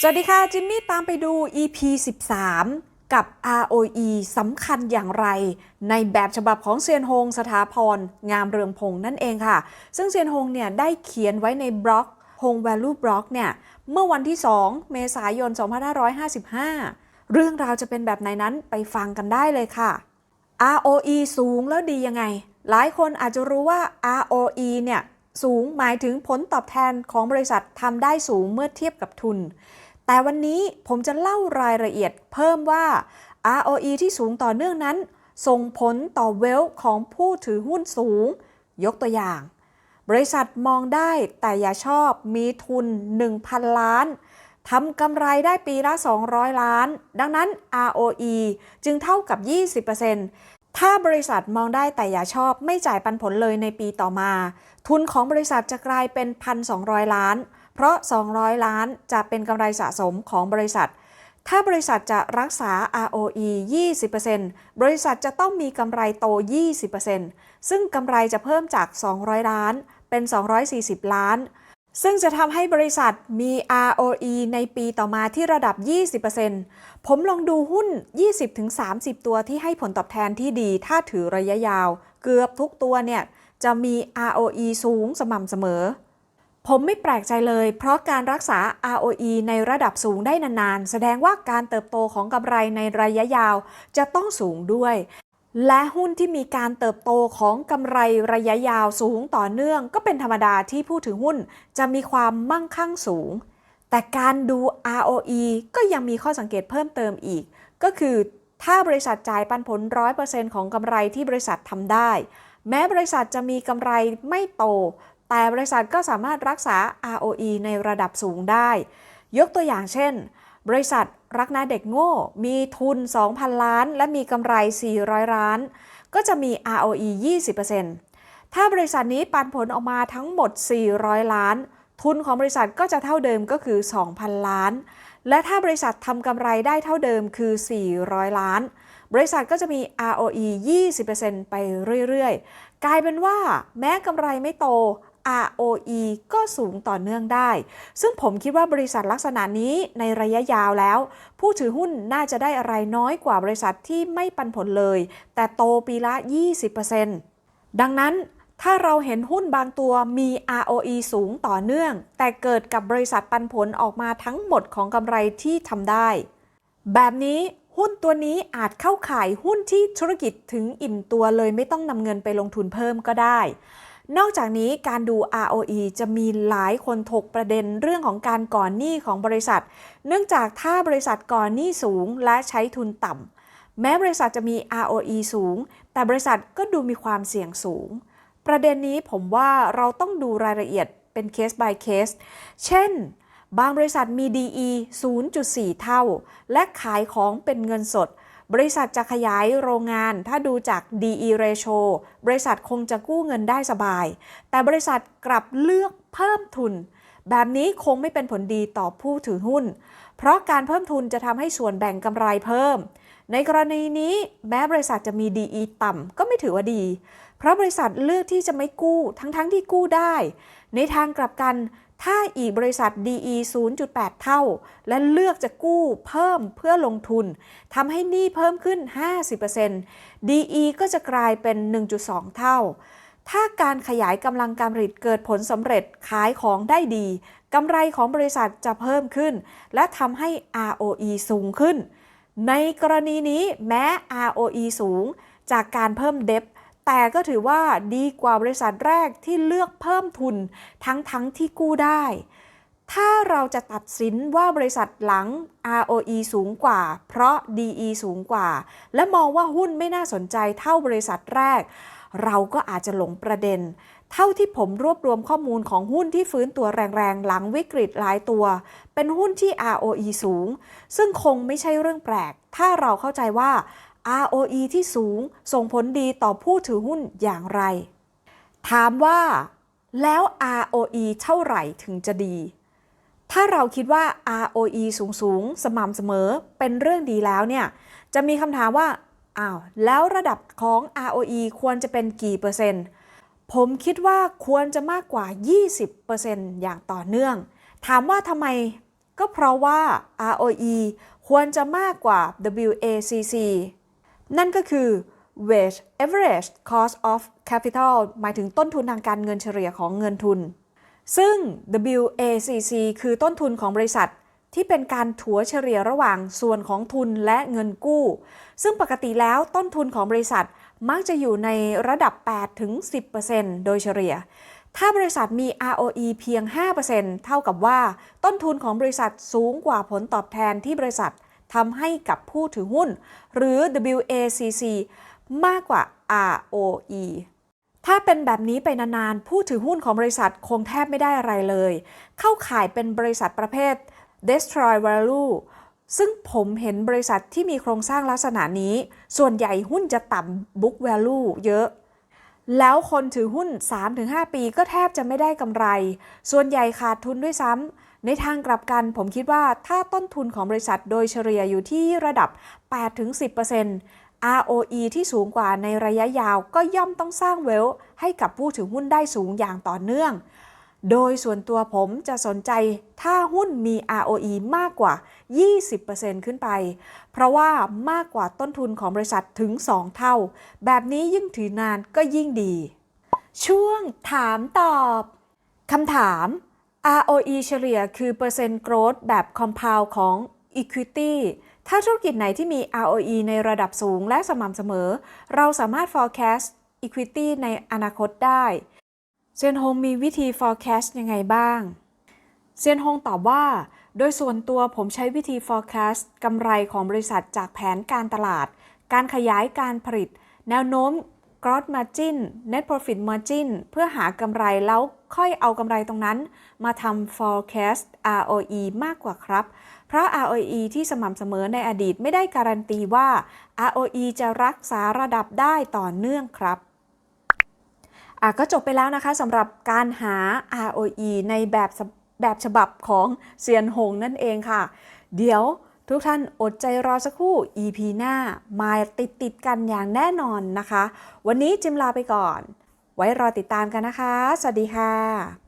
สวัสดีค่ะ จิมมี่ตามไปดู EP 13 กับ ROE สำคัญอย่างไร ในแบบฉบับของเซียนฮง สถาพรงามเรืองพงษ์นั่นเองค่ะ ซึ่งเซียนฮงเนี่ยได้เขียนไว้ในบล็อก Hong Value Block เนี่ย เมื่อวันที่ 2 เมษายน 2555 เรื่องราวจะเป็นแบบไหนนั้นไปฟังกันได้เลยค่ะ ROE สูงแล้วดียังไง หลายคนอาจจะรู้ว่า ROE เนี่ยสูงหมายถึงผลตอบแทนของบริษัททำได้สูงเมื่อเทียบกับทุน แต่วันนี้ผมจะเล่ารายละเอียดเพิ่มว่า ROE ที่สูงต่อเนื่องนั้น ส่งผลต่อเวลของผู้ถือหุ้นสูง ยกตัวอย่าง บริษัทมองได้แต่อย่าชอบมีทุน 1,000 ล้านทำกำไรได้ปีละ 200 ล้าน ดังนั้น ROE จึงเท่ากับ 20%ถ้าบริษัทมองได้แต่อย่าชอบไม่จ่ายปันผลเลยในปีต่อมา ทุนของบริษัทจะกลายเป็น 1,200 ล้าน เพราะ 200 ล้านจะเป็นกำไรสะสมของบริษัท ถ้าบริษัทจะรักษา ROE 20%บริษัทจะต้องมีกำไรโต 20%ซึ่งกำไรจะเพิ่มจาก 200 ล้าน เป็น 240 ล้าน ซึ่งจะทำให้บริษัทมี ROE ในปีต่อมาที่ระดับ 20%ผมลองดูหุ้น 20-30 ตัวที่ให้ผลตอบแทนที่ดีถ้าถือระยะยาว เกือบทุกตัวเนี่ยจะมี ROE สูงสม่ำเสมอ ผมไม่แปลกใจเลย เพราะการรักษา ROE ในระดับสูงได้นานๆ แสดงว่าการเติบโตของกำไรในระยะยาวจะต้องสูงด้วย และหุ้นที่มีการเติบโตของกำไรระยะยาวสูงต่อเนื่อง ก็เป็นธรรมดาที่ผู้ถือหุ้นจะมีความมั่งคั่งสูง แต่การดู ROE ก็ยังมีข้อสังเกตเพิ่มเติมอีก ก็คือถ้าบริษัทจ่ายปันผล 100%ของกำไรที่บริษัททำได้ แม้บริษัทจะมีกำไรไม่โต แต่บริษัทก็สามารถรักษา ROE ในระดับสูงได้ ยกตัวอย่างเช่น บริษัทรักนาเด็กโง่ มีทุน 2,000 ล้าน และมีกำไร 400 ล้าน ก็จะมี ROE 20%ถ้าบริษัทนี้ปันผลออกมาทั้งหมด 400 ล้าน ทุนของบริษัทก็จะเท่าเดิมก็คือ 2,000 ล้าน และถ้าบริษัททำกำไรได้เท่าเดิมคือ 400 ล้าน บริษัทก็จะมี ROE 20%ไปเรื่อยๆ กลายเป็นว่า แม้กำไรไม่โต ROE ก็สูงต่อเนื่องได้ ซึ่งผมคิดว่าบริษัทลักษณะนี้ในระยะยาวแล้ว ผู้ถือหุ้นน่าจะได้อะไรน้อยกว่าบริษัทที่ไม่ปันผลเลย แต่โตปีละ 20%ดังนั้นถ้าเราเห็นหุ้นบางตัวมี ROE สูงต่อเนื่อง แต่เกิดกับบริษัทปันผลออกมาทั้งหมดของกำไรที่ทำได้ แบบนี้หุ้นตัวนี้อาจเข้าขายหุ้นที่ธุรกิจถึงอิ่มตัวเลยไม่ต้องนำเงินไปลงทุนเพิ่มก็ได้ นอกจากนี้การดู ROE จะมีหลายคนถกประเด็นเรื่องของการก่อนหนี้ของบริษัท เนื่องจากถ้าบริษัทก่อนหนี้สูงและใช้ทุนต่ำแม้บริษัทจะมี ROE สูง แต่บริษัทก็ดูมีความเสี่ยงสูง ประเด็นนี้ผมว่าเราต้องดูรายละเอียดเป็นเคส by เคส เช่น บางบริษัทมี DE 0.4 เท่า และขายของเป็นเงินสด บริษัทจะขยายโรงงาน ถ้าดูจาก DE ratio บริษัทคงจะกู้เงินได้สบาย แต่บริษัทกลับเลือกเพิ่มทุน แบบนี้คงไม่เป็นผลดีต่อผู้ถือหุ้น เพราะการเพิ่มทุนจะทำให้ส่วนแบ่งกำไรเพิ่ม ในกรณีนี้แม้บริษัทจะมี DE ต่ำก็ไม่ถือว่าดี เพราะบริษัทเลือกที่จะไม่กู้ทั้งๆทที่กู้ได้ ในทางกลับกัน ถ้าอีกบริษัท DE 0.8 เท่า และเลือกจะกู้เพิ่มเพื่อลงทุนทำให้หนี้เพิ่มขึ้น 50% DE ก็จะกลายเป็น 1.2 เท่า ถ้าการขยายกำลังการผลิตเกิดผลสำเร็จขายของได้ดีกำไรของบริษัทจะเพิ่มขึ้น และทำให้ ROE สูงขึ้น ในกรณีนี้แม้ ROE สูง จากการเพิ่มเดบ แต่ก็ถือว่าดีกว่าบริษัทแรกที่เลือกเพิ่มทุนทั้งทั้งที่กู้ได้ ถ้าเราจะตัดสินว่าบริษัทหลัง ROE สูงกว่า เพราะ DE สูงกว่า และมองว่าหุ้นไม่น่าสนใจเท่าบริษัทแรก เราก็อาจจะหลงประเด็น เท่าที่ผมรวบรวมข้อมูลของหุ้นที่ฟื้นตัวแรงๆ หลังวิกฤตหลายตัว เป็นหุ้นที่ ROE สูง ซึ่งคงไม่ใช่เรื่องแปลก ถ้าเราเข้าใจว่า ROE ที่สูงส่งผลดีต่อผู้ถือหุ้นอย่างไร ถามว่าแล้ว ROE เท่าไหร่ถึงจะดี ถ้าเราคิดว่า ROE สูงสูงสม่ำเสมอเป็นเรื่องดีแล้วเนี่ย จะมีคำถามว่าอ้าวแล้วระดับของ ROE ควรจะเป็นกี่เปอร์เซ็นต์ ผมคิดว่าควรจะมากกว่า 20%อย่างต่อเนื่อง ถามว่าทำไม ก็เพราะว่า ROE ควรจะมากกว่า WACC นั่นก็คือ Wage Average Cost of Capital หมายถึงต้นทุนทางการเงินเฉลี่ยของเงินทุน ซึ่ง WACC คือต้นทุนของบริษัทที่เป็นการถัวเฉลี่ยระหว่างส่วนของทุนและเงินกู้ ซึ่งปกติแล้วต้นทุนของบริษัทมักจะอยู่ในระดับ8-10%โดยเฉลี่ย ถ้าบริษัทมี ROE เพียง 5%เท่ากับว่า ต้นทุนของบริษัทสูงกว่าผลตอบแทนที่บริษัท ทำให้กับผู้ถือหุ้น หรือ WACC มากกว่า ROE ถ้าเป็นแบบนี้ไปนานๆ ผู้ถือหุ้นของบริษัทคงแทบไม่ได้อะไรเลย เข้าข่ายเป็นบริษัทประเภท destroy value ซึ่งผมเห็นบริษัทที่มีโครงสร้างลักษณะนี้ ส่วนใหญ่หุ้นจะต่ำ book value เยอะ แล้วคนถือหุ้น 3-5 ปีก็แทบจะไม่ได้กำไร ส่วนใหญ่ขาดทุนด้วยซ้ำ ในทางกลับกันผมคิดว่าถ้าต้นทุนของบริษัทโดยเฉลี่ยอยู่ที่ระดับ 8-10% ROE ที่สูงกว่าในระยะยาวก็ย่อมต้องสร้างเวลให้กับผู้ถือหุ้นได้สูงอย่างต่อเนื่อง โดยส่วนตัวผมจะสนใจถ้าหุ้นมี ROE มากกว่า 20%ขึ้นไป เพราะว่ามากกว่าต้นทุนของบริษัทถึง 2 เท่า แบบนี้ยิ่งถือนานก็ยิ่งดี ช่วงถามตอบคำถาม ROE เฉลี่ยคือเปอร์เซ็นต์ growth แบบ compound ของ equity ถ้าธุรกิจไหนที่มี ROE ในระดับสูงและสม่ำเสมอ เราสามารถ forecast equity ในอนาคตได้เซียนฮงมีวิธี forecast ยังไงบ้างเซียนฮงตอบว่า โดยส่วนตัวผมใช้วิธี forecast กำไรของบริษัทจากแผนการตลาด การขยายการผลิต แนวโน้ม gross margin net profit margin เพื่อหากำไรแล้วค่อยเอากำไรตรงนั้น มาทำ forecast ROE มากกว่าครับ เพราะ ROE ที่สม่ำเสมอในอดีตไม่ได้การันตีว่า ROE จะรักษาระดับได้ต่อเนื่องครับอะก็จบไปแล้วนะคะสำหรับการหา ROE ในแบบแบบฉบับของเซียนหงนั่นเองค่ะ เดี๋ยวทุกท่านอดใจรอสักครู่ EP หน้ามาติดติดกันอย่างแน่นอนนะคะ วันนี้จิมลาไปก่อน ไว้รอติดตามกันนะคะ สวัสดีค่ะ